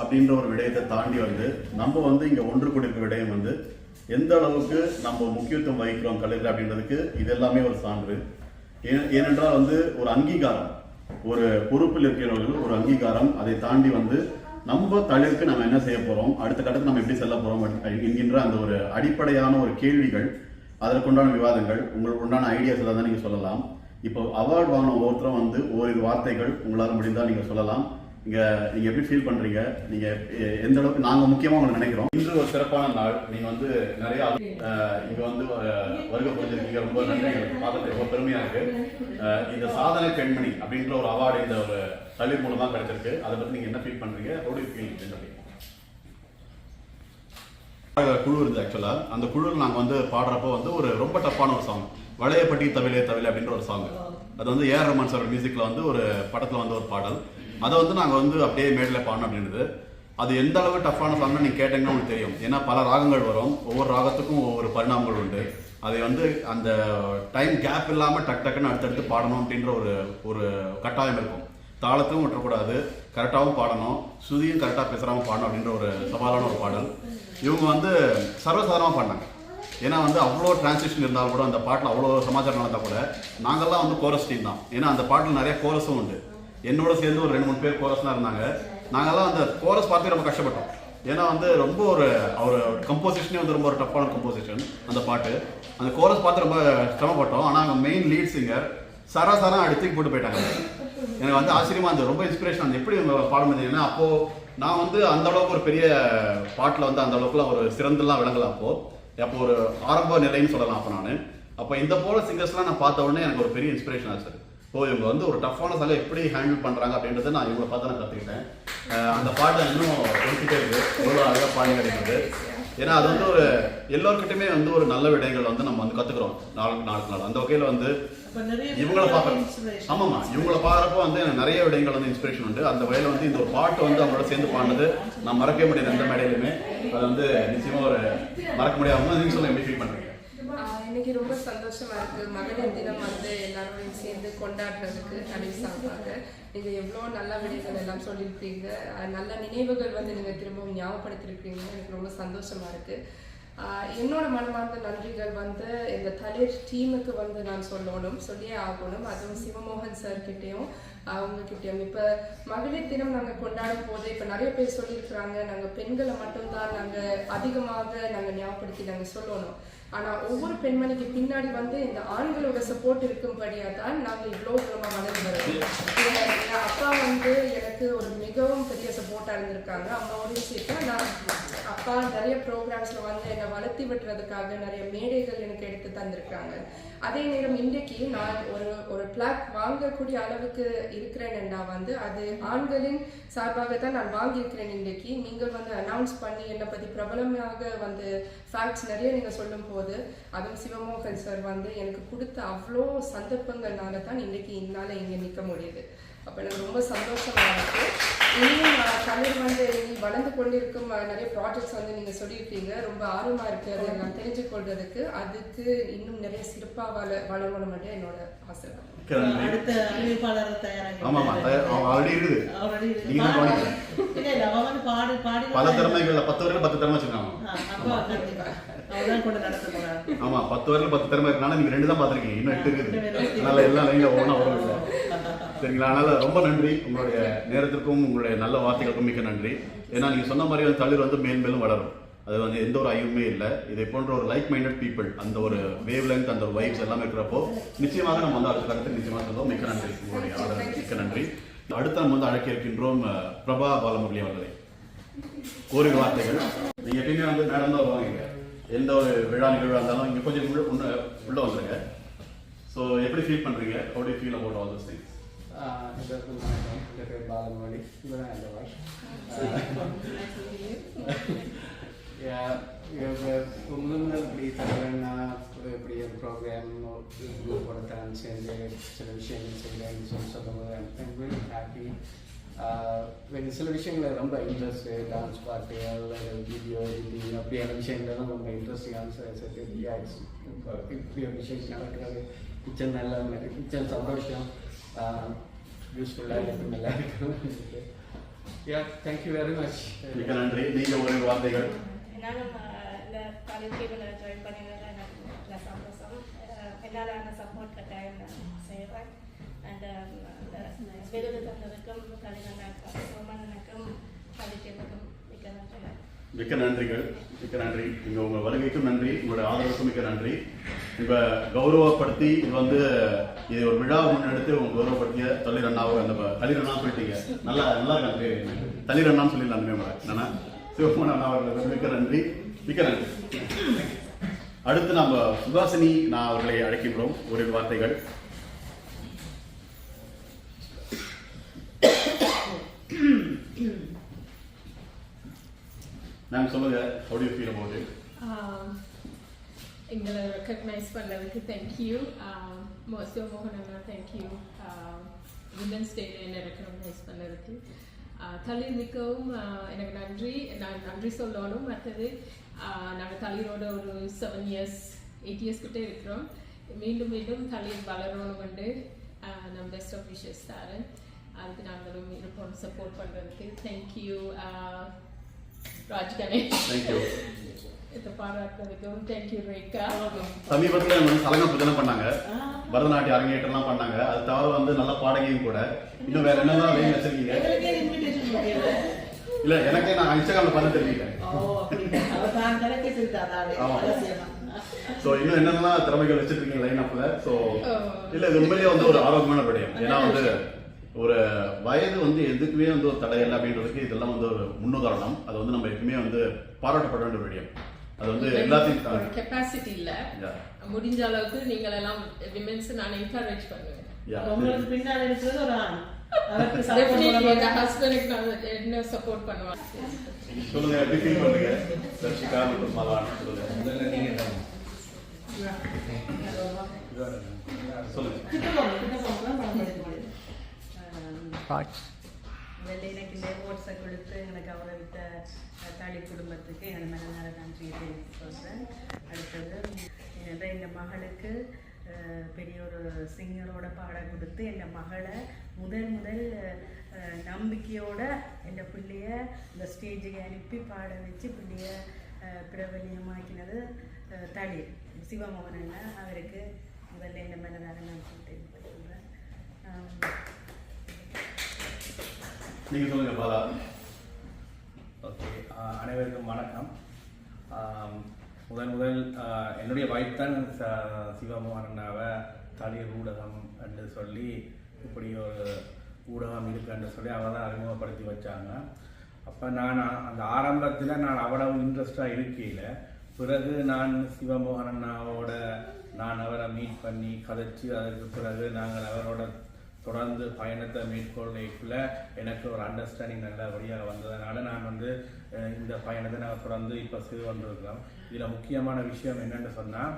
அப்படின்ற ஒரு விடயத்தை தாண்டி வந்து நம்ம வந்து இங்க ஒன்று கூடியிருக்க விடயம் வந்து எந்த அளவுக்கு நம்ம முக்கியத்துவம் வகிக்கிறோம் கலைஞர் அப்படின்றதுக்கு இது எல்லாமே ஒரு சான்று. ஏனென்றால் வந்து ஒரு அங்கீகாரம் ஒரு பொறுப்பில் இருக்கிறவர்கள் ஒரு அங்கீகாரம் அதை தாண்டி வந்து நம்ம தளிருக்கு நம்ம என்ன செய்ய போறோம் அடுத்த கட்டத்துக்கு நம்ம எப்படி செல்ல போறோம் என்கின்ற அந்த ஒரு அடிப்படையான ஒரு கேள்விகள் அதற்குண்டான விவாதங்கள் உங்களுக்கு உண்டான ஐடியாஸ் எல்லாம் தான் நீங்க சொல்லலாம். இப்போ அவார்டு வாங்கின ஒவ்வொருத்தரும் வந்து ஓரிரு வார்த்தைகள் உங்களால் முடிந்தால் நீங்க சொல்லலாம். இங்க நீங்க எப்படி ஃபீல் பண்றீங்க? நீங்க எந்த அளவுக்கு நாங்க முக்கியமா உங்களுக்கு நினைக்கிறோம்? இன்று ஒரு சிறப்பான நாள். நீங்க வந்து நிறைய அஹ், இங்க வந்து வருகை புரிஞ்சிருக்கீங்க. ரொம்ப நன்றி. எங்களுக்கு பார்க்கறது ரொம்ப பெருமையா இருக்கு. அஹ், இந்த சாதனை பெண்மணி அப்படின்ற ஒரு அவார்டு இந்த ஒரு தளிர் மூலமா கிடைச்சிருக்கு. அதை பத்தி நீங்க என்ன ஃபீல் பண்றீங்க? எப்படி ஃபீல் சொல்லி குழு இருந்தது ஆக்சுவலா அந்த குழுவில் நாங்க வந்து பாடுறப்போ வந்து ஒரு ரொம்ப டஃப்பான ஒரு சாங் வளையப்பட்டி தவிலே தவிலே அப்படின்ற ஒரு சாங் அது வந்து ஏஆர் ரஹ்மான் சார் மியூசிக்ல வந்து ஒரு படத்துல வந்து ஒரு பாடல். அதை வந்து நாங்கள் வந்து அப்படியே மேடில் பாடணும் அப்படின்றது. அது எந்த அளவு டஃப்பான சாங்னு நீங்கள் கேட்டீங்கன்னா உங்களுக்கு தெரியும். ஏன்னா பல ராகங்கள் வரும். ஒவ்வொரு ராகத்துக்கும் ஒவ்வொரு பரிணாமங்கள் உண்டு. அதை வந்து அந்த டைம் கேப் இல்லாமல் டக் டக்குன்னு அடுத்தடுத்து பாடணும் அப்படின்ற ஒரு ஒரு கட்டாயம் இருக்கும். தாளத்தையும் விட்டுறக்கூடாது. கரெக்டாகவும் பாடணும். சுதியும் கரெக்டாக பேசுகிறாம பாடணும் அப்படின்ற ஒரு சவாலான ஒரு பாடல். இவங்க வந்து சர்வசாதாரணமாக பாடினாங்க. ஏன்னா வந்து அவ்வளோ டிரான்ஸ்லேஷன் இருந்தாலும் கூட அந்த பாட்டில் அவ்வளோ சமாச்சாரம் நடந்தால் கூட நாங்கள்லாம் வந்து கோரஸ் டீம் தான். ஏன்னா அந்த பாட்டில் நிறைய கோரஸும் உண்டு. என்னோட சேர்ந்து ஒரு ரெண்டு மூணு பேர் கோரஸ்லாம் இருந்தாங்க. நாங்கள்லாம் அந்த கோரஸ் பார்த்து ரொம்ப கஷ்டப்பட்டோம். ஏன்னா வந்து ரொம்ப ஒரு அவர் கம்போசிஷனே வந்து ரொம்ப ஒரு டஃப்பான கம்போசிஷன் அந்த பாட்டு. அந்த கோரஸ் பார்த்து ரொம்ப சிரமப்பட்டோம். ஆனால் அங்கே மெயின் லீட் சிங்கர் சராசரம் அடித்து போட்டு போயிட்டாங்க. எனக்கு வந்து ஆச்சரியமா இருந்தது. ரொம்ப இன்ஸ்பிரேஷன் அந்த எப்படி பாடம் பண்ணீங்கன்னா அப்போது அப்போ நான் வந்து அந்த அளவுக்கு ஒரு பெரிய பாட்டில் வந்து அந்த அளவுக்குலாம் ஒரு சிறந்தெல்லாம் விளங்கலாம் அப்போ. அப்போ ஒரு ஆரம்ப நிலைன்னு சொல்லலாம் அப்போ நான். அப்போ இந்த போல சிங்கர்ஸ்லாம் நான் பார்த்த உடனே எனக்கு ஒரு பெரிய இன்ஸ்பிரேஷன் ஆச்சு. ஓ இவங்க வந்து ஒரு டஃப்பான சாலை எப்படி ஹேண்டில் பண்றாங்க அப்படின்றத நான் இவங்களை பார்த்து நான் கற்றுக்கிட்டேன் அந்த பாட்டை இன்னும் ஒழிக்கிட்டே இருக்கு. எவ்வளோ அழகாக பாடி கிடைக்கிறது ஏன்னா அது வந்து ஒரு எல்லோருக்கிட்டுமே வந்து ஒரு நல்ல விடயங்கள் வந்து நம்ம வந்து கத்துக்கிறோம். நாளுக்கு நாளுக்கு நாள். அந்த வகையில் வந்து இவங்கள பார்க்கறோம் inspiration. ஆமாமா இவங்கள பார்க்கறப்போ வந்து எனக்கு நிறைய விடயங்கள் வந்து இன்ஸ்பிரேஷன் உண்டு. அந்த வகையில வந்து இந்த ஒரு பாட்டு வந்து அவங்களோட சேர்ந்து பாடினது நான் மறக்கவே முடியாது எந்த மேடையிலுமே. அது வந்து நிச்சயமா ஒரு மறக்க முடியாம நீங்க சொல்லுங்க எப்படி ஃபீல் பண்றீங்க? ஆஹ் இன்னைக்கு ரொம்ப சந்தோஷமா இருக்கு. மகளிர் தினம் வந்து எல்லாரோடையும் சேர்ந்து கொண்டாடுறதுக்கு தடவி சார்பாக. நீங்க எவ்வளோ நல்ல விடைகள் எல்லாம் சொல்லியிருக்கீங்க நல்ல நினைவுகள் வந்து நீங்க திரும்பவும் ஞாபகப்படுத்திருக்கீங்க எனக்கு ரொம்ப சந்தோஷமா இருக்கு. என்னோட மனமார்ந்த நன்றிகள் வந்து இந்த தளிர் டீமுக்கு வந்து நான் சொல்லணும் சொல்லியே ஆகணும். அதுவும் சிவமோகன் சார் கிட்டேயும் அவங்க இப்போ மகளிர் தினம் நாங்கள் கொண்டாடும் போது இப்போ நிறைய பேர் சொல்லியிருக்கிறாங்க நாங்கள் பெண்களை மட்டும்தான் நாங்கள் அதிகமாக நாங்கள் ஞாபகப்படுத்தி நாங்கள் சொல்லணும். ஆனா ஒவ்வொரு பெண்மணிக்கு பின்னாடி வந்து இந்த ஆண்களோட சப்போர்ட் இருக்கும்படியா தான் நாங்க இவ்வளோ தூரமா வளர்ந்து வரோம். அப்பா வந்து எனக்கு ஒரு மிகவும் சப்போர்ட்டாக இருந்திருக்காங்க. அம்மாவோடய சேர்த்து நான் அப்பா நிறைய ப்ரோக்ராம்ஸில் வந்து என்னை வளர்த்தி விட்டுறதுக்காக நிறைய மேடைகள் எனக்கு எடுத்து தந்திருக்காங்க. அதே நேரம் இன்றைக்கு நான் ஒரு ஒரு பிளாக் வாங்கக்கூடிய அளவுக்கு இருக்கிறேன்னா வந்து அது ஆண்களின் சார்பாக தான் நான் வாங்கியிருக்கிறேன் இன்றைக்கு. நீங்கள் வந்து அனௌன்ஸ் பண்ணி என்னை பற்றி பிரபலமாக வந்து ஃபேக்ட்ஸ் நிறைய நீங்கள் சொல்லும் போது அதுவும் சிவமோகன் சார் வந்து எனக்கு கொடுத்த அவ்வளோ சந்தர்ப்பங்கள்னால தான் இன்றைக்கி என்னால் இங்கே நிற்க முடியுது. அப்போ எனக்கு ரொம்ப சந்தோஷமா இருக்கு. இன்னும் நான் தமிழ் வந்து வளர்ந்து கொண்டிருக்கும் நிறைய ப்ராஜெக்ட்ஸ் வந்து நீங்கள் சொல்லியிருக்கீங்க. ரொம்ப ஆர்வமாக இருக்குது அதை நான் தெரிஞ்சு கொள்றதுக்கு அதுக்கு இன்னும் நிறைய சிறப்பாக வள வளரணும் என்னோட ஆசை. அடுத்த அறிவிப்பாளர் தயாராகி இருக்குது. பல திறமைகள்ல பத்து வரையில பத்து திறமை வச்சிருக்காங்க. ஆமா. பத்து வரையில பத்து திறமை இருக்கனால நீங்க ரெண்டு தான் பாத்திருக்கீங்க இன்னும் எட்டு இருக்குது. அதனால எல்லாம் லைன்ல ஒவ்வொன்றா வரும் இல்லை சரிங்களா அதனால ரொம்ப நன்றி. உங்களுடைய நேரத்திற்கும் உங்களுடைய நல்ல வார்த்தைகளுக்கும் மிக்க நன்றி. ஏன்னா நீங்க சொன்ன மாதிரி வந்து தளிர் வந்து மேல் மேலும் வளரும். அது வந்து எந்த ஒரு ஐயுமே இல்லை. இதை போன்ற ஒரு லைக் மைண்டட் பீப்புள் அந்த ஒரு வேவ் லென்த் அந்த ஒரு வைப்ஸ் எல்லாமே இருக்கிறப்போ நிச்சயமாக நம்ம வந்து அடுத்த கட்டத்துக்கு நிச்சயமாக சொல்லுவோம் மிக்க நன்றி. உங்களுடைய ஆர்டர் மிக்க நன்றி. அடுத்து நம்ம வந்து அழைக்க இருக்கின்றோம் பிரபா பாலமுரளி அவர்களை. ஓரிரு வார்த்தைகள். நீங்க எப்பயுமே வந்து மேடம் தான் வருவாங்க எந்த ஒரு விழா நிகழ்வா இருந்தாலும் இங்க கொஞ்சம் உள்ள உள்ள- வந்துருங்க. ஸோ எப்படி ஃபீல் பண்றீங்க? அப்படி feel about all about those வணக்கம் என் பேர் பாலமொழி இதுதான் இந்த வாஷ் முதல் முதல் இப்படி தலைவனா இப்படி ஒரு ப்ரோக்ராம் குரூப்போட தான் சேர்ந்து சில விஷயங்கள் செய்கிறேன்னு சொல்லி சொல்லும்போது ஐம் வெரி ஹாப்பி எனக்கு சில விஷயங்கள் ரொம்ப இன்ட்ரெஸ்ட் டான்ஸ் பாட்டு வீடியோ எடிட்டிங் அப்படியான விஷயங்கள்லாம் ரொம்ப இன்ட்ரெஸ்டிங்கான இப்படி ஒரு விஷயம் நடக்கிறது கிச்சன் நல்லா கிச்சன் சந்தோஷம் யூஸ்ஃபுல்லாக இருக்கும் நல்லா இருக்கும் யா தேங்க்யூ வெரி மச் மிக்க நன்றி நீங்க ஒரு வார்த்தைகள் நானும் அஹ், இந்த காலேஜ் ஜாயின் பண்ணினதில் எனக்கு நல்ல சந்தோஷம் அஹ், என்னாலான சப்போர்ட் கட்டாயம் நான் செய்கிறேன் அண்ட் இந்த விருது தந்ததுக்கும் கலிமனாக்கும் சோமனனுக்கும் கலித்தேவனுக்கும் மிக்க நன்றி மிக்க நன்றிகள் மிக்க நன்றி. நீங்க உங்க வருகைக்கும் நன்றி உங்களுடைய ஆதரவுக்கும் மிக்க நன்றி. இப்ப கௌரவப்படுத்தி இது வந்து இது ஒரு விழா முன்னெடுத்து உங்க கௌரவப்படுத்திய தளிர் அண்ணாவை அந்த தளிர் அண்ணா சொல்லிட்டீங்க. நல்லா நல்லா நன்றி தளிர் அண்ணான்னு சொல்லி நன்றி என்னன்னா சிவகுமார் அண்ணா அவர்களுக்கு மிக்க நன்றி மிக்க நன்றி. அடுத்து நம்ம சுபாசினி நான் அவர்களை அழைக்கின்றோம். ஒரு வார்த்தைகள். மேம் சொல்லுங்க how to you feel about எங்களை ரெக்கக்னைஸ் பண்ணதுக்கு தேங்க்யூ மோஸ்டோ மோகன் அண்ணா தேங்க்யூ விமன்ஸ் டேல என்னை ரெக்கக்னைஸ் பண்ணதுக்கு Uh, நிற்கவும் எனக்கு நன்றி நான் நன்றி சொல்லணும் மற்றது நாங்கள் தளிரோட ஒரு செவன் இயர்ஸ் எயிட் இயர்ஸ் கிட்டே இருக்கிறோம் மீண்டும் மீண்டும் தளிர் வளரணும் வந்து நான் பெஸ்ட் ஆஃப் விஷஸ் தரேன் அதுக்கு நாங்களும் இருப்போம் சப்போர்ட் பண்ணுறதுக்கு தேங்க்யூ ராஜ் கணேஷ் தேங்க்யூ இதை பாராட்டுறதுக்கும் தேங்க்யூ ரேகா. சமீபத்துல வந்து சலங்க புதனம் பண்ணாங்க? பரதநாட்டிய அரங்கேற்றம்லாம் பண்ணாங்க. அது தவிர வந்து நல்ல பாடகையும் கூட. இன்னும் வேற என்னதான் வேணும் வச்சிருக்கீங்க? இல்ல எனக்கே நான் இன்ஸ்டாகிராம்ல பார்த்து தெரிவிக்கிறேன் சோ இன்னும் என்னென்னலாம் திறமைகள் வச்சிருக்கீங்க லைன் அப்ல Oh. இல்ல இது உண்மையிலேயே வந்து ஒரு ஆரோக்கியமான விடயம் ஏன்னா வந்து ஒரு வயது வந்து எதுக்குமே வந்து ஒரு தடை இல்லை அப்படின்றதுக்கு இதெல்லாம் வந்து ஒரு முன்னுதாரணம். அது வந்து நம்ம எப்பவுமே வந்து பாராட்டப்பட வேண்டிய ஒரு விடயம். அது வந்து எல்லாத்தையும். கெப்பாசிட்டி இல்ல. முடிஞ்ச அளவுக்கு நீங்கள் எல்லாம் விமென்ஸ் நான் என்கரேஜ் பண்ணுவேன். உங்களுக்கு பின்னால் இருக்கிறது ஒரு ஆண். என்ன சப்போர்ட் பண்ணுவேன்? சொல்லுங்க எப்படி ஃபீல் பண்றீங்க தர்ஷிகா மற்றும் மலான் சொல்லுங்க. சொல்லுங்க கிட்ட போங்க கிட்ட போங்க பணம் படிக்க முடியும் முதல்ல எனக்கு இந்த ஓட்ஸை கொடுத்து எனக்கு கௌரவித்த அஹ், தாலி குடும்பத்துக்கு என் மனநல நன்றியை தெரிவித்து சொல்கிறேன் அடுத்தது என்னோட எங்கள் மகளுக்கு பெரிய ஒரு சிங்கரோட பாட கொடுத்து என் மகளை முதல் முதல் நம்பிக்கையோட என் பிள்ளைய இந்த ஸ்டேஜுக்கு அனுப்பி பாட வச்சு பிள்ளைய பிரபலியமாக்கினது தளி சிவமோகன் அவருக்கு முதல்ல என் மனதார நன்றி சொல்கிறேன் கொள்கிறேன் நீங்கள் சொல்லுங்கள் பாலா. ஓகே அனைவருக்கும் வணக்கம். முதன் முதல் என்னுடைய வைஃப் தான் ச- சிவமோகன் அண்ணாவை ஊடகம் என்று சொல்லி இப்படி ஒரு ஊடகம் இருக்குன்னு சொல்லி அவள் தான் அறிமுகப்படுத்தி வச்சாங்க. அப்போ நான் அந்த ஆரம்பத்தில் நான் அவ்வளவு இன்ட்ரெஸ்டாக இருக்கையில் பிறகு நான் சிவமோகன் அண்ணாவோட நான் அவரை மீட் பண்ணி கதைச்சு அதற்கு பிறகு நாங்கள் அவரோட தொடர்ந்து பயணத்தை மேற்கொள்ளக்குள்ள எனக்கு ஒரு அண்டர்ஸ்டாண்டிங் நல்லபடியாக வந்ததுனால நான் வந்து இந்த பயணத்தை நாங்கள் தொடர்ந்து இப்போ செய்து கொண்டிருக்கிறோம். இதில் முக்கியமான விஷயம் என்னன்னு சொன்னால்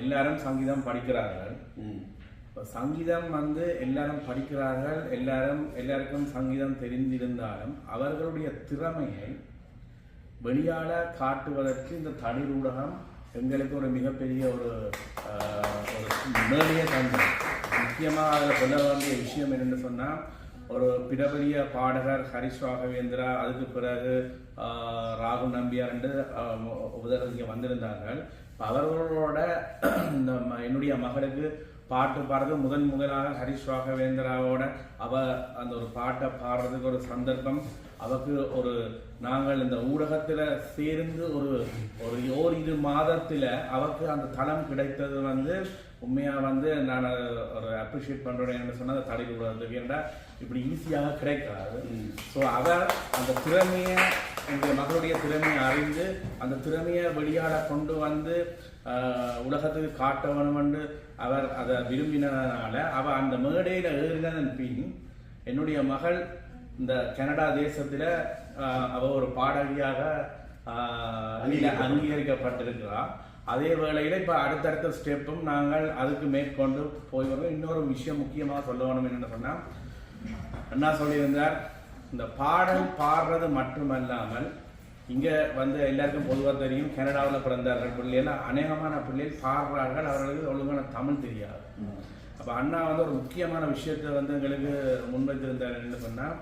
எல்லாரும் சங்கீதம் படிக்கிறார்கள். இப்போ சங்கீதம் வந்து எல்லாரும் படிக்கிறார்கள் எல்லாரும் எல்லாருக்கும் சங்கீதம் தெரிந்திருந்தாலும் அவர்களுடைய திறமையை வெளியால காட்டுவதற்கு இந்த தளிர் ஊடகம் எங்களுக்கு ஒரு மிகப்பெரிய ஒரு ஒரு மேலையே தந்தது. முக்கியமாக அதில் சொல்ல வேண்டிய விஷயம் என்னென்னு சொன்னால் ஒரு பிரபலிய பாடகர் ஹரிஷ் ராகவேந்திரா அதுக்கு பிறகு ஆஹ், ராகுல் நம்பியார் என்று இங்கே வந்திருந்தார்கள். அவர்களோட இந்த ம- என்னுடைய மகளுக்கு பாட்டு பாடுறது முதன் முதலாக ஹரிஷ் ராகவேந்திராவோட அவ அந்த ஒரு பாட்டை பாடுறதுக்கு ஒரு சந்தர்ப்பம். அவக்கு ஒரு நாங்கள் இந்த ஊடகத்தில் சேர்ந்து ஒரு ஒரு ஓரிரு மாதத்தில் அவக்கு அந்த தளம் கிடைத்தது வந்து உண்மையா வந்து நான் அதை ஒரு அப்ரிஷியேட் பண்றேன் என்ன சொன்னா அந்த தடை ஊடகத்துக்கு ஏன்டா இப்படி ஈஸியாக கிடைக்காது. ஸோ அவர் அந்த திறமையை என்னுடைய மகளுடைய திறமையை அறிந்து அந்த திறமையை வெளியாட கொண்டு வந்து உலகத்துக்கு காட்ட வேணுமென்று அவர் அதை விரும்பினதுனால அவ அந்த மேடையில் ஏறினதன் பின் என்னுடைய மகள் இந்த கனடா தேசத்துல அவ ஒரு பாடகியாக அங்கீகரிக்கப்பட்டிருக்கிறார். அதே வேளையில் இப்போ அடுத்தடுத்த ஸ்டெப்பும் நாங்கள் அதுக்கு மேற்கொண்டு போய் வரோம் இன்னொரு விஷயம் முக்கியமாக சொல்ல வேணும் என்னென்னு சொன்னால் அண்ணா சொல்லியிருந்தார் இந்த பாடல் பாடுறது மட்டுமல்லாமல் இங்கே வந்து எல்லாருக்கும் பொதுவாக தெரியும் கனடாவில் பிறந்தார்கள் பிள்ளைகள் அநேகமான பிள்ளைகள் பாடுறார்கள் அவர்களுக்கு ஒழுங்கான தமிழ் தெரியாது. அப்போ அண்ணா வந்து ஒரு முக்கியமான விஷயத்தை வந்து எங்களுக்கு முன்வைத்திருந்தார் என்ன சொன்னால்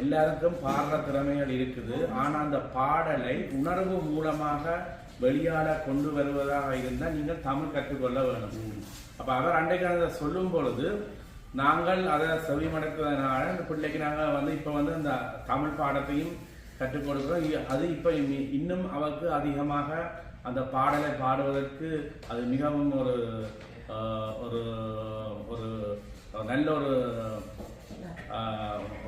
எல்லாருக்கும் பாடுற திறமைகள் இருக்குது ஆனால் அந்த பாடலை உணர்வு மூலமாக வெளியாட கொண்டு வருவதாக இருந்தால் நீங்கள் தமிழ் கற்றுக்கொள்ள வேணும் அப்போ அவர் அன்றைக்கு அதை சொல்லும் பொழுது நாங்கள் அதை செவிமடுக்கிறதுனால அந்த பிள்ளைக்கு நாங்கள் வந்து இப்போ வந்து அந்த தமிழ் பாடத்தையும் கற்றுக் கொடுக்குறோம். இ- அது இப்போ இன்னும் அவருக்கு அதிகமாக அந்த பாடலை பாடுவதற்கு அது மிகவும் ஒரு ஒரு ஒரு நல்ல ஒரு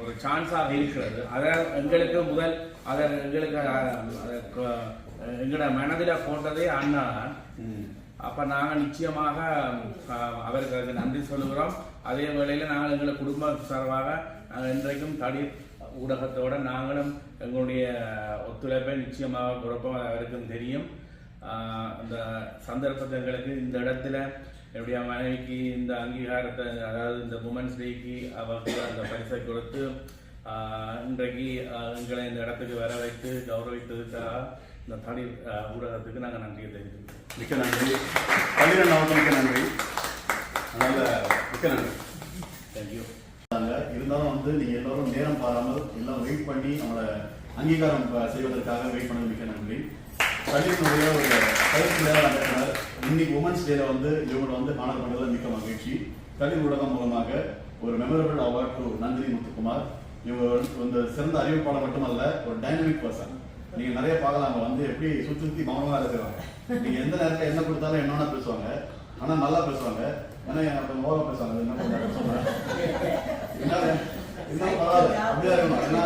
ஒரு சான்ஸாக இருக்கிறது. அதை எங்களுக்கு முதல் அதை எங்களுக்கு எங்களோட மனதில் போட்டதே அண்ணா தான் அப்ப நாங்க நிச்சயமாக அவருக்கு அதுக்கு நன்றி சொல்லுகிறோம். அதே வேளையில நாங்கள் எங்களை குடும்ப சார்பாக நாங்கள் இன்றைக்கும் தடி ஊடகத்தோட நாங்களும் எங்களுடைய ஒத்துழைப்பை நிச்சயமாக கொடுப்போம். அது அவருக்கும் தெரியும். அந்த சந்தர்ப்பத்தை எங்களுக்கு இந்த இடத்துல என்னுடைய மனைவிக்கு இந்த அங்கீகாரத்தை அதாவது இந்த உமன்ஸ் டேக்கு அவருக்கு அந்த பரிசை கொடுத்து இன்றைக்கு எங்களை இந்த இடத்துக்கு வர வைத்து கௌரவித்ததுக்காக இந்த தடி ஊடகத்துக்கு நாங்கள் நன்றியை தெரிவிக்கிறோம் மிக்க நன்றி. பள்ளிரன் அவர்கள் மிக்க நன்றி. அதனால் மிக்க நன்றி. தேங்க்யூ இருந்தாலும் வந்து நீங்கள் எல்லோரும் நேரம் பாராமல் எல்லாம் வெயிட் பண்ணி நம்மளை அங்கீகாரம் செய்வதற்காக வெயிட் பண்ணது மிக்க நன்றி. பள்ளியினுடைய ஒரு கருத்து நடத்தினர். இன்னைக்கு உமன்ஸ் டேல வந்து இவங்களை வந்து காணப்படுறதுல மிக்க மகிழ்ச்சி. கல்வி ஊடகம் மூலமாக ஒரு memorable award to Nandini Muthukumar. இவங்க வந்து சிறந்த அறிவிப்பாளர் மட்டுமல்ல ஒரு டைனமிக் பர்சன் நீங்க நிறைய பார்க்கலாம் அவங்க வந்து எப்படி சுத்தி சுத்தி மௌனமா இருக்கிறாங்க நீங்க எந்த நேரத்துல என்ன கொடுத்தாலும் என்னென்ன பேசுவாங்க. ஆனா நல்லா பேசுவாங்க. ஏன்னா எனக்கு ஓரம் பேசுவாங்க. என்ன கொஞ்சம் என்ன என்ன பரவாயில்ல. அப்படியே இருக்கணும். ஏன்னா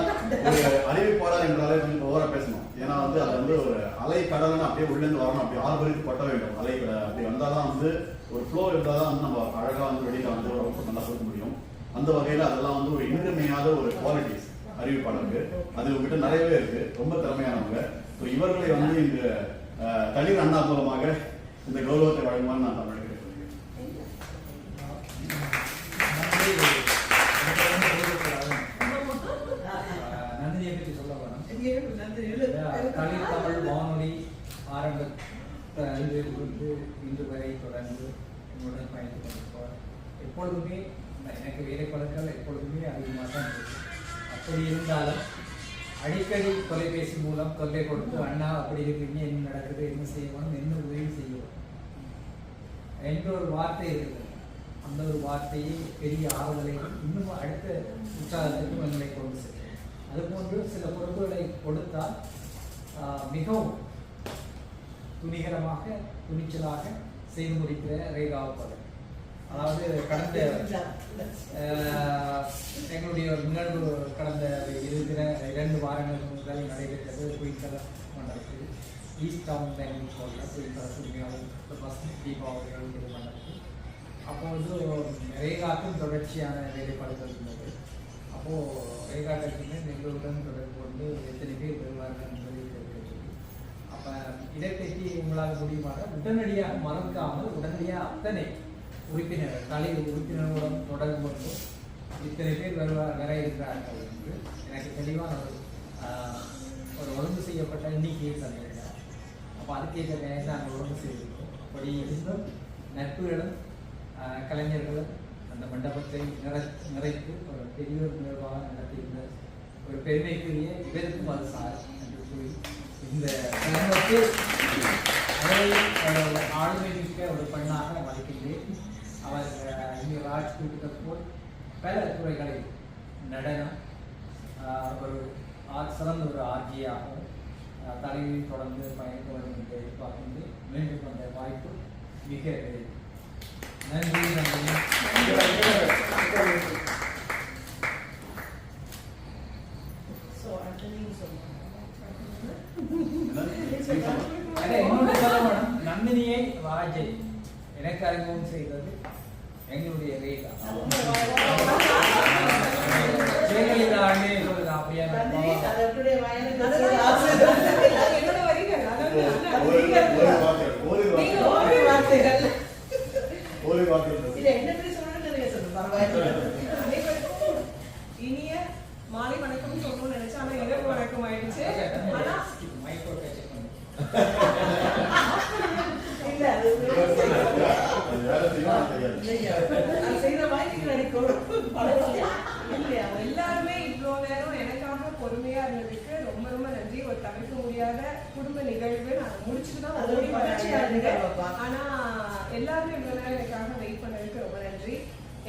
ஒரு அறிவிப்பாளர் என்றாலே கொஞ்சம் ஓவரா பேசணும். ஏன்னா வந்து அது வந்து ஒரு அலை கடல்னு அப்படியே உள்ள வரணும். அப்படி ஆர்வரித்து பட்ட வேண்டும். அலை கடல் அப்படி வந்தாதான் வந்து ஒரு ஃப்ளோ இருந்தால் தான் வந்து நம்ம அழகா வந்து வெளியில வந்து ரொம்ப நல்லா கொடுக்க முடியும். அந்த வகையில அதெல்லாம் வந்து ஒரு இன்றியமையாத ஒரு குவாலிட்டிஸ் அறிவிப்பாளருக்கு அது உங்ககிட்ட நிறையவே இருக்கு. ரொம்ப திறமையானவங்க. ஸோ இவர்களை வந்து இந்த தளிர் அண்ணா மூலமாக இந்த கௌரவத்தை வழங்குமாறு நான் தமிழ் தலித் தமிழ் வானொலி ஆரம்பத்திலிருந்து இருந்து இன்று வரை தொடர்ந்து உங்களுடன் பயணித்துக் கொண்டிருப்போம் எப்பொழுதுமே எனக்கு வேலை பழக்கங்கள் எப்பொழுதுமே அதிகமாக தான் இருக்கு அப்படி இருந்தாலும் அடிக்கடி தொலைபேசி மூலம் தொல்லை கொடுத்து அண்ணா அப்படி இருக்கீங்க என்ன நடக்குது என்ன செய்யணும் என்ன உதவி செய்யணும் என்ற ஒரு வார்த்தை இருக்குது அந்த ஒரு வார்த்தையை பெரிய ஆறுதலை இன்னும் அடுத்த உற்சாகத்துக்கும் எங்களை கொண்டு செல்லும். அதுபோன்று சில பொறுப்புகளை கொடுத்தால் மிகவும் துணிகரமாக துணிச்சலாக செய்து முடிக்கிற ரேகாவப்படும் அதாவது கடந்த எங்களுடைய ஒரு நிகழ்வு கடந்த இருக்கிற இரண்டு வாரங்களுக்கு முதல் நடைபெற்றது குயிக்கல மண்டலத்தில் ஈஸ்ட் டவுன் பேங்கிங் டைனிங் ஹாலில் குயிக்கல சுமையாவும் தீபாவளிகள் இது மண்டலத்தில் அப்போது ரேகாக்கும் தொடர்ச்சியான வேலைப்பாடுகள் இருந்தது. அப்போது ரேகாட்டத்திலே எங்களுடன் தொடர்பு கொண்டு எத்தனை பேர் வருவார்கள் என்பதை தெரிவிக்க அப்போ இதை பற்றி உங்களால் முடியுமாக உடனடியாக மறக்காமல் உடனடியாக அத்தனை உறுப்பினர் தலைவர் உறுப்பினர்களுடன் தொடர்பு கொண்டு இத்தனை பேர் வருவார் வர இருக்கிறார்கள் என்று எனக்கு தெளிவான ஒரு ஒரு ஒழுங்கு செய்யப்பட்ட எண்ணிக்கையை தந்திருக்கிறார் அப்போ அதுக்கேற்ற நேரம் நாங்கள் ஒழுங்கு செய்திருக்கோம். அப்படி இருந்தும் நட்புகளும் கலைஞர்களும் அந்த மண்டபத்தை நிறை நிறைத்து ஒரு பெரிய ஒரு நிர்வாக நடத்தியிருந்த ஒரு பெருமைக்குரிய இவருக்கும் அது சார் என்று கூறி இந்த ஆளுமை மிக்க ஒரு பெண்ணாக ராஜ் கூட்டத்தை போல் பல துறைகளில் நடனம் ஒரு சிறந்த ஒரு ஆர்ஜியாகவும் தலைவியில் தொடர்ந்து பயணிக்க வேண்டும் என்று எதிர்பார்க்கின்றேன் மீண்டும் அந்த வாய்ப்பு மிக. நன்றி. நந்தினியை வாஜை எனக்கு அறிமுகம் செய்தது எங்களுடைய ரேகா ஜெயலலிதா அண்ணே சொல்லுது அப்படியே நந்தினி, அது அப்படியே வாயில என்னோட வரிகள் ஒரு ஒரு வார்த்தை ஒரு வார்த்தை ஓடி வார்த்தைகள் ஒரு வார்த்தை இல்ல என்ன பேர் சொல்லணும்னு நீங்க சொல்லுங்க பரவாயில்ல அனைவருக்கும் இனிய மாலை வணக்கம் சொல்லணும்னு நினைச்சேன் ஆனா இரவு வணக்கம் ஆயிடுச்சு ஆனா மைக்கோ டச் பண்ணு இல்ல அது அது வேலை செய்யும் அது தெரியாது இல்லைங்க. அது செய்த ஒரு தவிர்க்க முடியாத குடும்ப நிகழ்வு. நான் முடிச்சுட்டு தான் ஓடி மகிழ்ச்சியான வராங்க. நிகழ்வுப்பா. ஆனா எல்லாரும் இவ்வளவு நேரம் எனக்காக வெயிட் பண்ணதுக்கு ரொம்ப நன்றி.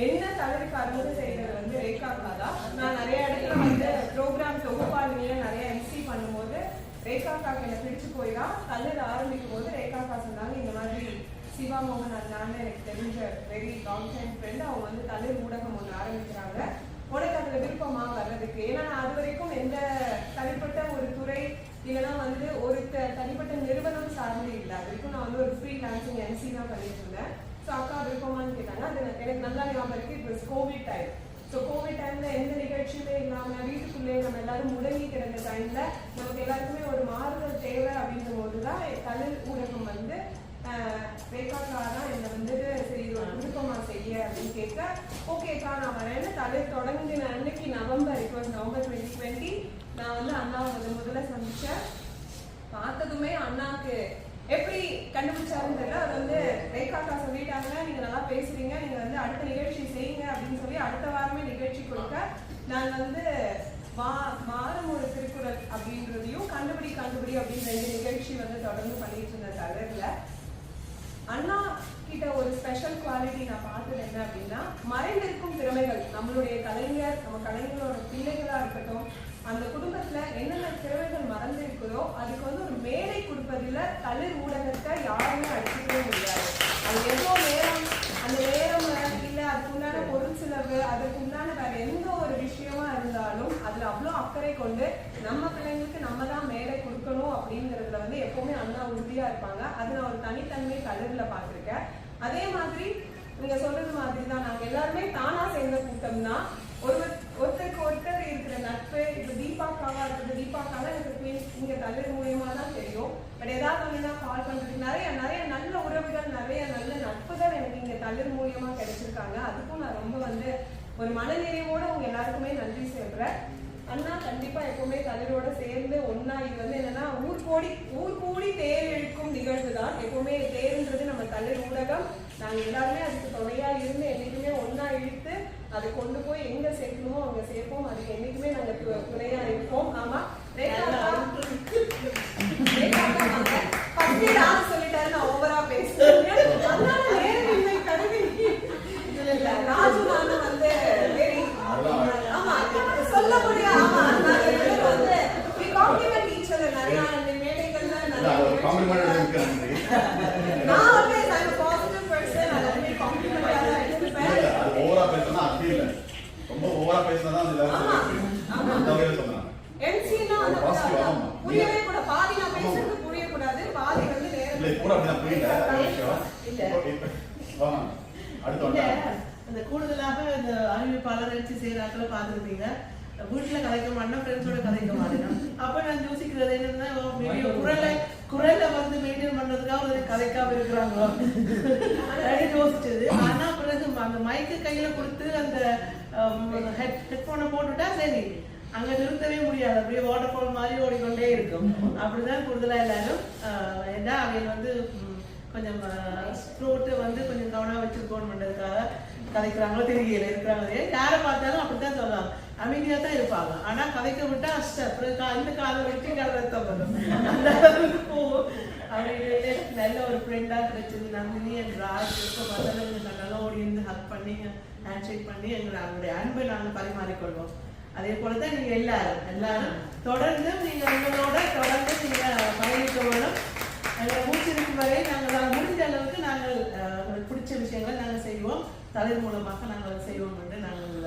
என்ன தவறுக்கு அறிமுக செய்யறது வந்து ரேகாக்கா தான். நான் நிறைய இடத்துல வந்து ப்ரோக்ராம் தொகுப்பாளினில நிறைய எம்சி பண்ணும்போது ரேகாக்காக்கு என்ன பிடிச்சு போய் தான் கல்லூரி ஆரம்பிக்கும் போது ரேகாக்கா சொன்னாங்க இந்த மாதிரி சிவா மோகன் அண்ணான்னு எனக்கு தெரிஞ்ச வெரி லாங் டைம் ஃப்ரெண்ட் அவங்க வந்து கல்லூரி ஊடகம் ஒன்று ஆரம்பிக்கிறாங்க. உனக்கு அதுல விருப்பமா வர்றதுக்கு? ஏன்னா நான் அது வரைக்கும் எந்த தனிப்பட்ட ஒரு துறை இல்லைன்னா வந்து ஒரு தனிப்பட்ட நிறுவனம் சார்ந்து இல்லை. அது வரைக்கும் நான் வந்து ஒரு ஃப்ரீ டான்சிங் என்சி தான் பண்ணிட்டு இருந்தேன். ஸோ அக்கா விருப்பமான்னு கேட்டாங்க. அது எனக்கு நல்லா ஞாபகம் இருக்கு. இப்போ கோவிட் டைம் ஸோ கோவிட் டைம்ல எந்த நிகழ்ச்சியுமே இல்லாம வீட்டுக்குள்ளே நம்ம எல்லாரும் முடங்கி கிடந்த டைம்ல நமக்கு எல்லாருக்குமே ஒரு மாறுதல் தேவை அப்படின்ற போது தான் தமிழ் ஊடகம் வந்து ரேகாக்கா தான் என்னை வந்துட்டு சரி இது ஒரு குடும்பமா செய்ய அப்படின்னு கேட்க ஓகேக்கா நான் வரேன்னு தலை தொடங்கின அன்னைக்கு நவம்பர் இப்போ நவம்பர் டுவெண்ட்டி டுவெண்ட்டி நான் வந்து அண்ணாவை முதல் முதல்ல சந்திச்சேன். பார்த்ததுமே அண்ணாக்கு எப்படி கண்டுபிடிச்சாருன்னு தெரியல. அது வந்து ரேகாக்கா சொல்லிட்டாங்கன்னா நீங்க நல்லா பேசுறீங்க நீங்க வந்து அடுத்த நிகழ்ச்சி செய்யுங்க அப்படின்னு சொல்லி அடுத்த வாரமே நிகழ்ச்சி கொடுக்க நான் வந்து வா வாரம் ஒரு திருக்குறள் அப்படின்றதையும் கண்டுபிடி கண்டுபிடி அப்படின்னு நிகழ்ச்சி வந்து தொடர்ந்து பண்ணிட்டு இருந்த தகவல அண்ணா கிட்ட ஒரு ஸ்பெஷல் குவாலிட்டி நான் பார்த்தது என்ன அப்படின்னா மறைந்திருக்கும் திறமைகள் நம்மளுடைய கலைஞர் நம்ம கலைஞரோட பிள்ளைகளா இருக்கட்டும் அந்த குடும்பத்துல என்னென்ன திறமைகள் மறந்து இருக்குதோ அதுக்கு வந்து ஒரு மேடை கொடுப்பதில் தளிர் ஊடகத்தை யாருமே அடிச்சுக்கவே முடியாது அது எவ்வளோ நேரம் அந்த நேரம் இல்ல அதுக்குண்டான பொருள் செலவு அதுக்குண்டான வேற எந்த ஒரு விஷயமா இருந்தாலும் அதுல அவ்வளோ அக்கறை கொண்டு நம்ம பிள்ளைங்களுக்கு நம்ம தான் மேடை கொடுக்கணும் அப்படிங்கறதுல வந்து எப்பவுமே அண்ணா உறுதியா இருப்பாங்க. அது நான் ஒரு தனித்தன்மை கலரில் பார்த்திருக்கேன். அதே மாதிரி நீங்க சொல்றது மாதிரி தான். நாங்க எல்லாருமே தானா சேர்ந்த கூட்டம் தான். ஒருவர் ஒருத்தருக்கு ஒருத்தர் இருக்கிற நட்பு இப்போ தீபாக்காவா இருக்குது தீபாக்காவா எனக்கு queen- இங்க கல்லூரி மூலியமா தான் தெரியும். பட் ஏதாவது ஒண்ணுனா கால் பண்றதுக்கு நிறைய நிறைய நல்ல உறவுகள் நிறைய நல்ல நட்புகள் எனக்கு இங்க கல்லூரி மூலியமா கிடைச்சிருக்காங்க. அதுக்கும் நான் ரொம்ப வந்து ஒரு மனநிறைவோட உங்க எல்லாருக்குமே நன்றி சொல்றேன். அண்ணா கண்டிப்பா எப்பவுமே கல்லூரியோட சேர்ந்து ஒன்னா இது வந்து என்னன்னா ஊர் கோடி ஊர் கூடி தேர் இழுக்கும் நிகழ்வு தான் எப்பவுமே தேர்ன்றது நம்ம கல்லூரி ஊடகம். நாங்க எல்லாருமே அதுக்கு துணையா இருந்து என்னைக்குமே ஒன்னா இழுத்து அதை கொண்டு போய் எங்க சேர்க்கணுமோ அங்க சேர்ப்போம். அதுக்கு என்னைக்குமே நாங்க துணையா இருப்போம். ஆமா ரேகா ரேகா ஃபர்ஸ்ட் யார் சொல்லிட்டாரு நான் ஓவரா பேசுறேன் அதனால நேரமின்மை கருவி இல்ல இல்ல ராஜு நானும் வந்து very ஆமா சொல்ல முடியாது ஆமா நாங்க ரெண்டு பேரும் வந்து we compliment each other நிறைய மேடைகள்ல இல்ல, அது ஒரு காம்ப்ளிமெண்ட் நிறைய இருக்கு நன்றி நான் வந்து I'm a positive person நான் எல்லாமே compliment ஆ தான் எடுத்துப்பேன் இல்ல, அது ஓவரா பேசினா அப்படி இல்ல ரொம்ப ஓவரா பேசினா தான் அது ஆமா, ஆமா. அந்த வகையில சொன்னாங்க MC னா வந்து Positive, ஆமா. புரியவே கூட பாதி நான் பேசுறது புரியக்கூடாது பாதி வந்து இல்ல நேரம் இப்போ கூட அப்படிதான் புரியல ஒரு விஷயம் இல்ல. இப்போ- அந்த கூடுதலாக இந்த அறிவிப்பாளர் வச்சு செய்யறாக்களை பார்த்துருப்பீங்க. வீட்டுல கலைக்க மாட்டேன் ஃப்ரெண்ட்ஸோட கலைக்க மாட்டேன் அப்ப நான் யோசிக்கிறது என்னன்னா குரலை குரலை வந்து மெயின்டைன் பண்றதுக்காக ஒரு கலைக்காம இருக்கிறாங்களோ யோசிச்சது ஆனா பிறகு அந்த மைக்கு கையில கொடுத்து அந்த ஹெட் ஹெட்போனை போட்டுட்டா சரி. அங்க நிறுத்தவே முடியாது. அப்படியே வாட்டர் ஃபால் மாதிரி ஓடிக்கொண்டே இருக்கும். அப்படிதான் கூடுதலா எல்லாரும் ஏன்னா அவங்க வந்து கொஞ்சம் ஃப்ரூட்டு வந்து கொஞ்சம் கவனம் வச்சிருக்கோன்றதுக்காக கதைக்கிறாங்களோ தெரியல இருக்கிறாங்க யாரை பார்த்தாலும் அப்படித்தான் சொல்லுவாங்க. அமைதியா தான் இருப்பாங்க. ஆனா கதைக்க விட்டா அஷ்டம் அந்த கா- இந்த காதை வச்சு ரத்தம் வரும் அந்த அளவுக்கு போகும். நல்ல ஒரு ஃப்ரெண்டாக கிடைச்சது. நந்தினி என் ராஜ் எப்போ பார்த்தாலும் நல்லா ஓடி இருந்து ஹக் பண்ணி ஹேண்ட் ஷேக் பண்ணி எங்களை அவங்களுடைய அன்பை நாங்கள் பரிமாறிக்கொள்வோம். அதே போல தான் நீங்க எல்லாரும். எல்லாரும் தொடர்ந்து நீங்கள் உங்களோட தொடர்ந்து நீங்கள் பயணிக்க வேணும். எங்களை மூச்சிருக்கும் வரை நாங்கள் நாங்கள் முடிஞ்ச அளவுக்கு நாங்கள் உங்களுக்கு பிடிச்ச விஷயங்களை நாங்கள் செய்வோம். தலை மூலமாக நாங்கள் செய்வோம் என்று நாங்கள்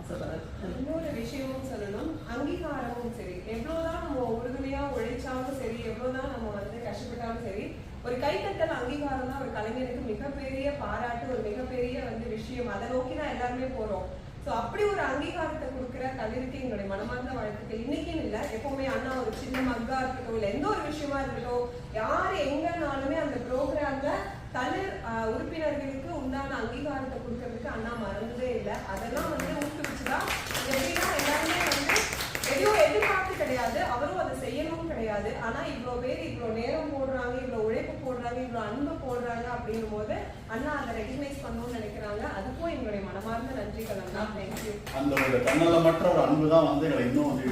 ஆசைப்படுறோம். இன்னொரு விஷயமும் சொல்லணும். அங்கீகாரமும் சரி. எவ்வளவுதான் நம்ம உறுதுணையா உழைச்சாலும் சரி எவ்வளவுதான் நம்ம வந்து கஷ்டப்பட்டாலும் சரி ஒரு கைத்தட்டல் அங்கீகாரம் தான் ஒரு கலைஞருக்கு மிகப்பெரிய பாராட்டு ஒரு மிகப்பெரிய வந்து விஷயம். அதை நோக்கி தான் எல்லாருமே போறோம். ஸோ அப்படி ஒரு அங்கீகாரத்தை கொடுக்குற கல்லூரிக்கு எங்களுடைய மனமார்ந்த வாழ்த்துக்கள். இன்னைக்குன்னு இல்லை எப்பவுமே அண்ணா ஒரு சின்ன மக்கா இருக்கட்டும் இல்லை எந்த ஒரு விஷயமா இருக்கட்டும் யார் எங்கனாலுமே அந்த ப்ரோக்ராம்ல தளிர் உறுப்பினர்களுக்கு உண்டான அங்கீகாரத்தை கொடுக்கறதுக்கு அண்ணா மறந்ததே இல்லை. அதெல்லாம் வந்து ஊக்குவிச்சுதான் எப்படின்னா எல்லாருமே வந்து எதையும் எதிர்பார்த்து கிடையாது அவரும் அதை செய்யணும் கிடையாது. ஆனா இவ்வளவு பேர் இவ்வளவு நேரம் போடுறாங்க இவ்வளவு இவ்வளோ அன்பு போடுறாங்க அப்படிங்கும் போது அண்ணா அதை ரெகக்னைஸ் பண்ணணும்னு நினைக்கிறாங்க. அதுக்கும் எங்களுடைய மனமார்ந்த நன்றிகள் அண்ணா. தேங்க்யூ அந்த ஒரு தன்னலமற்ற ஒரு அன்பு தான் வந்து எங்களை இன்னும் வந்து